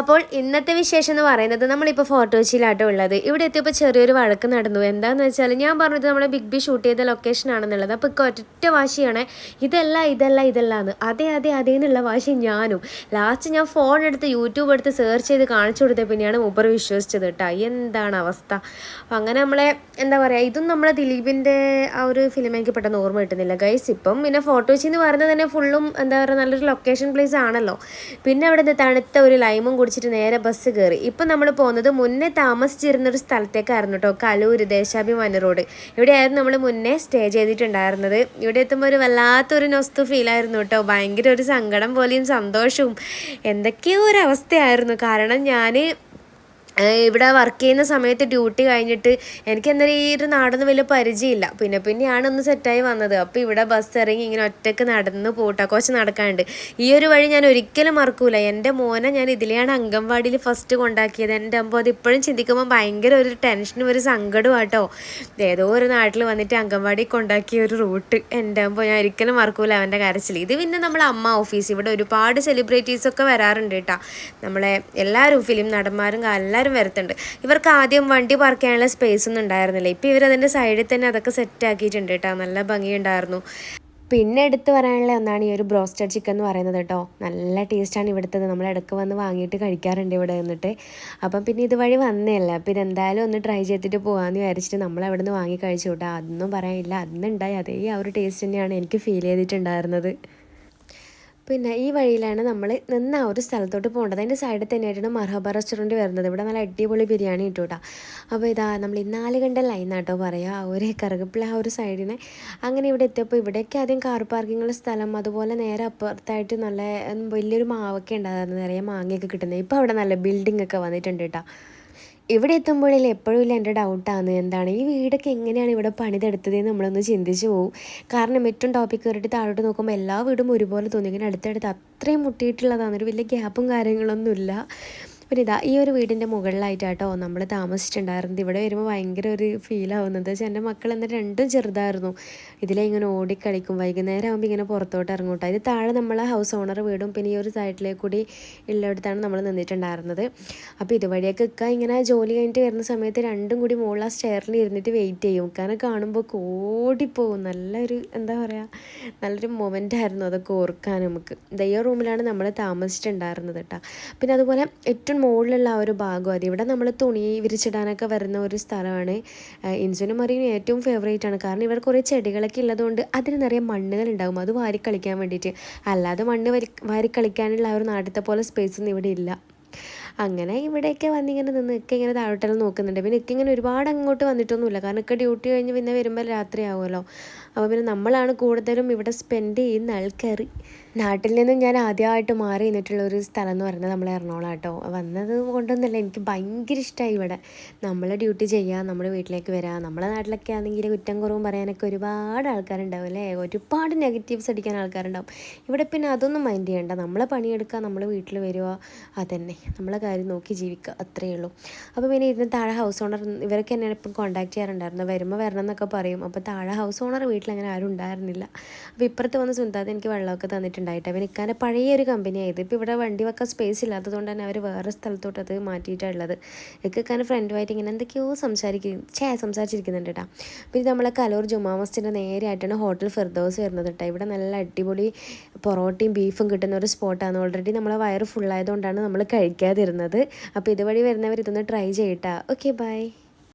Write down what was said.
അപ്പോൾ ഇന്നത്തെ വിശേഷം എന്ന് പറയുന്നത് നമ്മളിപ്പോൾ ഫോട്ടോച്ചിലാട്ടോ ഉള്ളത്. ഇവിടെ എത്തിയപ്പോൾ ചെറിയൊരു വഴക്ക് നടന്നു. എന്താന്ന് വെച്ചാൽ ഞാൻ പറഞ്ഞത് നമ്മുടെ ബിഗ് ബി ഷൂട്ട് ചെയ്ത ലൊക്കേഷൻ ആണെന്നുള്ളത്. അപ്പോൾ ഒറ്റ വാശിയാണ്. ഇതല്ല ഇതല്ല ഇതല്ല എന്ന് അതെ അതെ അതേ എന്നുള്ള വാശി ഞാനും. ലാസ്റ്റ് ഞാൻ ഫോൺ എടുത്ത് യൂട്യൂബ് എടുത്ത് സെർച്ച് ചെയ്ത് കാണിച്ചു കൊടുത്ത പിന്നെയാണ് മൂപ്പർ വിശ്വസിച്ചത് കേട്ടോ എന്താണ് അവസ്ഥ? അപ്പം അങ്ങനെ നമ്മളെ എന്താ പറയുക ഇതും നമ്മളെ ദിലീപിന്റെ ആ ഒരു ഫിലിം എനിക്ക് പെട്ടെന്ന് ഓർമ്മ കിട്ടുന്നില്ല. ഗൈസ് ഇപ്പം പിന്നെ ഫോട്ടോച്ചി എന്ന് പറയുന്നത് തന്നെ ഫുള്ളും എന്താ പറയുക നല്ലൊരു ലൊക്കേഷൻ പ്ലേസ് ആണല്ലോ. പിന്നെ അവിടെ തണുത്ത ഒരു ലൈമും കുടിച്ചിട്ട് നേരെ ബസ് കയറി ഇപ്പം നമ്മൾ പോകുന്നത് മുന്നേ താമസിച്ചിരുന്ന ഒരു സ്ഥലത്തേക്കായിരുന്നു കേട്ടോ കലൂർ ദേശാഭിമാനി റോഡ് ഇവിടെയായിരുന്നു നമ്മൾ മുന്നേ സ്റ്റേ ചെയ്തിട്ടുണ്ടായിരുന്നത്. ഇവിടെ എത്തുമ്പോൾ ഒരു വല്ലാത്തൊരു നൊസ്തു ഫീലായിരുന്നു കേട്ടോ ഭയങ്കര ഒരു സങ്കടം പോലെയും സന്തോഷവും. എന്തൊക്കെയോ ഒരു അവസ്ഥയായിരുന്നു. കാരണം ഞാൻ ഇവിടെ വർക്ക് ചെയ്യുന്ന സമയത്ത് ഡ്യൂട്ടി കഴിഞ്ഞിട്ട് എനിക്ക് എന്തായാലും ഈ ഒരു നാടൊന്നും വലിയ പരിചയമില്ല. പിന്നെ പിന്നെയാണ് ഒന്ന് സെറ്റായി വന്നത്. അപ്പോൾ ഇവിടെ ബസ് ഇറങ്ങി ഇങ്ങനെ ഒറ്റയ്ക്ക് നടന്ന് പോട്ടാ കുറച്ച് നടക്കാണ്ട് ഈ ഒരു വഴി ഞാൻ ഒരിക്കലും മറക്കൂല. എന്റെ മോനെ ഞാൻ ഇതിലെയാണ് അംഗൻവാടിയിൽ ഫസ്റ്റ് കൊണ്ടാക്കിയത്. എന്റെ അമ്പോൾ അത് ഇപ്പോഴും ചിന്തിക്കുമ്പോൾ ഭയങ്കര ഒരു ടെൻഷനും ഒരു സങ്കടവും ആട്ടോ. ഏതോ ഒരു നാട്ടിൽ വന്നിട്ട് അംഗൻവാടി കൊണ്ടാക്കിയ ഒരു റൂട്ട് എന്റെ അമ്പോൾ ഞാൻ ഒരിക്കലും മറക്കൂല അവന്റെ കരച്ചിൽ ഇത് പിന്നെ നമ്മളെ അമ്മ ഓഫീസ് ഇവിടെ ഒരുപാട് സെലിബ്രിറ്റീസൊക്കെ വരാറുണ്ട് കേട്ടോ. നമ്മളെ എല്ലാവരും ഫിലിം നടന്മാരും എല്ലാവരും എല്ലാവരും വരത്തുണ്ട്. ഇവർക്ക് ആദ്യം വണ്ടി പാർക്ക് ചെയ്യാനുള്ള സ്പേസ് ഒന്നും ഉണ്ടായിരുന്നില്ല. ഇപ്പോൾ ഇവരതിന്റെ സൈഡിൽ തന്നെ അതൊക്കെ സെറ്റ് ആക്കിയിട്ടുണ്ട് കേട്ടോ. നല്ല ഭംഗിയുണ്ടായിരുന്നു. പിന്നെ എടുത്തു പറയാനുള്ള ഒന്നാണ് ഈ ഒരു ബ്രോസ്റ്റഡ് ചിക്കൻ എന്ന് പറയുന്നത് കേട്ടോ. നല്ല ടേസ്റ്റാണ് ഇവിടുത്തത്. നമ്മൾ ഇടയ്ക്ക് വന്ന് വാങ്ങിയിട്ട് കഴിക്കാറുണ്ട് ഇവിടെ നിന്നിട്ട്. അപ്പം പിന്നെ ഇതുവഴി വന്നതല്ല അപ്പം ഇതെന്തായാലും ഒന്ന് ട്രൈ ചെയ്തിട്ട് പോകാമെന്ന് വിചാരിച്ചിട്ട് നമ്മൾ അവിടെ നിന്ന് വാങ്ങി കഴിച്ചു കേട്ടോ. അതൊന്നും പറയാനില്ല. അന്നുണ്ടായി അതേ ആ ഒരു ടേസ്റ്റ് തന്നെയാണ് എനിക്ക് ഫീൽ ചെയ്തിട്ടുണ്ടായിരുന്നത്. പിന്നെ ഈ വഴിയിലാണ് നമ്മൾ നിന്ന് ആ ഒരു സ്ഥലത്തോട്ട് പോകേണ്ടത്. അതിന്റെ സൈഡിൽ തന്നെയായിട്ടാണ് മർഹബ റെസ്റ്റോറന്റ് വരുന്നത്. ഇവിടെ നല്ല അടിപൊളി ബിരിയാണി കിട്ടും കേട്ടോ. അപ്പോൾ ഇതാ നമ്മൾ നാല് കണ്ട ലൈനാട്ടോ പറയുക. ആ ഒരു കറുകപ്പിള ആ ഒരു സൈഡിനെ അങ്ങനെ ഇവിടെ എത്തിയപ്പോൾ ഇവിടെയൊക്കെ ആദ്യം കാർ പാർക്കിങ്ങുള്ള സ്ഥലം അതുപോലെ നേരെ അപ്പുറത്തായിട്ട് നല്ല വലിയൊരു മാവൊക്കെ ഉണ്ടായിരുന്നു. നിറയെ മാങ്ങയൊക്കെ കിട്ടുന്നത്. ഇപ്പോൾ അവിടെ നല്ല ബിൽഡിംഗ് ഒക്കെ വന്നിട്ടുണ്ട് കേട്ടോ. ഇവിടെ എത്തുമ്പോഴേ എപ്പോഴും ഇല്ല എന്റെ ഡൗട്ടാണ്. എന്താണ്? ഈ വീടൊക്കെ എങ്ങനെയാണ് ഇവിടെ പണിതെടുത്തതെന്ന് നമ്മളൊന്ന് ചിന്തിച്ചു പോകും കാരണം ഏറ്റവും ടോപ്പിക് കയറിയിട്ട് താഴോട്ട് നോക്കുമ്പോൾ എല്ലാ വീടും ഒരുപോലെ തോന്നി. ഇങ്ങനെ അടുത്തടുത്ത് അത്രയും മുട്ടിയിട്ടുള്ളതാണ്. ഒരു വലിയ ഗ്യാപ്പും കാര്യങ്ങളൊന്നുമില്ല. പിന്നെ ഇതാ ഈ ഒരു വീടിന്റെ മുകളിലായിട്ടാട്ടോ നമ്മൾ താമസിച്ചിട്ടുണ്ടായിരുന്നത്. ഇവിടെ വരുമ്പോൾ ഭയങ്കര ഒരു ഫീൽ ആവുന്നത് വെച്ചാൽ എന്റെ മക്കൾ എന്നിട്ട് രണ്ടും ചെറുതായിരുന്നു. ഇതിലെ ഇങ്ങനെ ഓടിക്കളിക്കും. വൈകുന്നേരം ആകുമ്പോൾ ഇങ്ങനെ പുറത്തോട്ട് ഇറങ്ങൂട്ടോ. ഇത് താഴെ നമ്മൾ ഹൗസ് ഓണർ വീടും പിന്നെ ഈ ഒരു സൈഡിലേക്ക് കൂടി ഉള്ളിടത്താണ് നമ്മൾ നിന്നിട്ടുണ്ടായിരുന്നത്. അപ്പോൾ ഇതുവഴിയൊക്കെ ഇക്ക ഇങ്ങനെ ജോലി കഴിഞ്ഞിട്ട് വരുന്ന സമയത്ത് രണ്ടും കൂടി മുകളിൽ ആ സ്റ്റെയറിൽ ഇരുന്നിട്ട് വെയിറ്റ് ചെയ്യും. കാരണം കാണുമ്പോൾ ഓടിപ്പോവും. നല്ലൊരു എന്താ പറയുക നല്ലൊരു മൊമെന്റ് ആയിരുന്നു അതൊക്കെ ഓർക്കാൻ നമുക്ക്. ദയ്യ റൂമിലാണ് നമ്മൾ താമസിച്ചിട്ടുണ്ടായിരുന്നത് കേട്ടോ പിന്നെ അതുപോലെ ഏറ്റവും ഏറ്റവും മുകളിലുള്ള ആ ഒരു ഭാഗം അത് ഇവിടെ നമ്മൾ തുണി വിരിച്ചിടാനൊക്കെ വരുന്ന ഒരു സ്ഥലമാണ്. ഇൻസുനും മറിയും ഏറ്റവും ഫേവറേറ്റ് ആണ്. കാരണം ഇവിടെ കുറേ ചെടികളൊക്കെ ഉള്ളതുകൊണ്ട് അതിന് നിറയെ മണ്ണുകൾ ഉണ്ടാകും. അത് വാരി കളിക്കാൻ വേണ്ടിയിട്ട്. അല്ലാതെ മണ്ണ് വരി വാരി കളിക്കാനുള്ള ആ ഒരു നാട്ടിലത്തെ പോലെ സ്പേസ് ഒന്നും ഇവിടെ ഇല്ല. അങ്ങനെ ഇവിടെയൊക്കെ വന്നിങ്ങനെ നിന്ന് ഒക്കെ ഇങ്ങനെ താഴോട്ടെല്ലാം നോക്കുന്നുണ്ട്. പിന്നെ ഒക്കെ ഇങ്ങനെ ഒരുപാട് അങ്ങോട്ട് വന്നിട്ടൊന്നുമില്ല. കാരണം ഒക്കെ ഡ്യൂട്ടി കഴിഞ്ഞ് പിന്നെ വരുമ്പോൾ രാത്രിയാവുമല്ലോ അപ്പോൾ പിന്നെ നമ്മളാണ് കൂടുതലും ഇവിടെ സ്പെൻഡ് ചെയ്യുന്ന ആൾക്കാർ. നാട്ടിൽ നിന്നും ഞാൻ ആദ്യമായിട്ട് മാറി നിന്നിട്ടുള്ള ഒരു സ്ഥലം എന്ന് പറയുന്നത് നമ്മൾ എറണാകുളം കേട്ടോ വന്നത് കൊണ്ടൊന്നുമല്ല. എനിക്ക് ഭയങ്കര ഇഷ്ടമായി ഇവിടെ. നമ്മൾ ഡ്യൂട്ടി ചെയ്യുക നമ്മുടെ വീട്ടിലേക്ക് വരാം. നമ്മളെ നാട്ടിലൊക്കെ ആണെങ്കിൽ കുറ്റം കുറവും പറയാനൊക്കെ ഒരുപാട് ആൾക്കാരുണ്ടാവും അല്ലേ? ഒരുപാട് നെഗറ്റീവ്സ് അടിക്കാൻ ആൾക്കാരുണ്ടാവും. ഇവിടെ പിന്നെ അതൊന്നും മൈൻഡ് ചെയ്യണ്ട. നമ്മളെ പണിയെടുക്കുക നമ്മൾ വീട്ടിൽ വരിക അതന്നെ. നമ്മളെ കാര്യം നോക്കി ജീവിക്കുക അത്രയേ ഉള്ളൂ. അപ്പോൾ പിന്നെ ഇതിന് താഴെ ഹൗസ് ഓണർ ഇവരൊക്കെ എന്നെ ഇപ്പം കോൺടാക്ട് ചെയ്യാറുണ്ടായിരുന്നു വരുമ്പോൾ വരണം എന്നൊക്കെ പറയും. അപ്പോൾ താഴെ ഹൗസ് ഓണർ വീട്ടിൽ അങ്ങനെ ആരും ഉണ്ടായിരുന്നില്ല. അപ്പോൾ ഇപ്പുറത്ത് വന്ന് സുന്ദാദ് എനിക്ക് വെള്ളമൊക്കെ തന്നിട്ടുണ്ടായിട്ട്. അപ്പോൾ എനിക്കാന്റെ പഴയ ഒരു കമ്പനിയായത് ഇപ്പോൾ ഇവിടെ വണ്ടി വെക്കാൻ സ്പേസ് ഇല്ലാത്തതുകൊണ്ട് തന്നെ അവർ വേറെ സ്ഥലത്തോട്ട് അത് മാറ്റിയിട്ടുള്ളത് ഇക്കാന്റെ ഫ്രണ്ടുമായിട്ട് ഇങ്ങനെ എന്തൊക്കെയോ സംസാരിക്കും ചേ സംസാരിച്ചിരിക്കുന്നുണ്ട് കേട്ടോ പിന്നെ നമ്മളെ കലൂർ ജുമാ മസ്ജിന്റെ നേരെയായിട്ടാണ് ഹോട്ടൽ ഫിർദോസ് വരുന്നത് കേട്ടോ ഇവിടെ നല്ല അടിപൊളി പൊറോട്ടയും ബീഫും കിട്ടുന്ന ഒരു സ്പോട്ടാണ് ഓൾറെഡി നമ്മളെ വയറ് ഫുള്ളായതുകൊണ്ടാണ് നമ്മൾ കഴിക്കാതിരുന്നത്. അപ്പോൾ ഇതുവഴി വരുന്നവർ ഇതൊന്ന് ട്രൈ ചെയ്യട്ടാ. Okay bye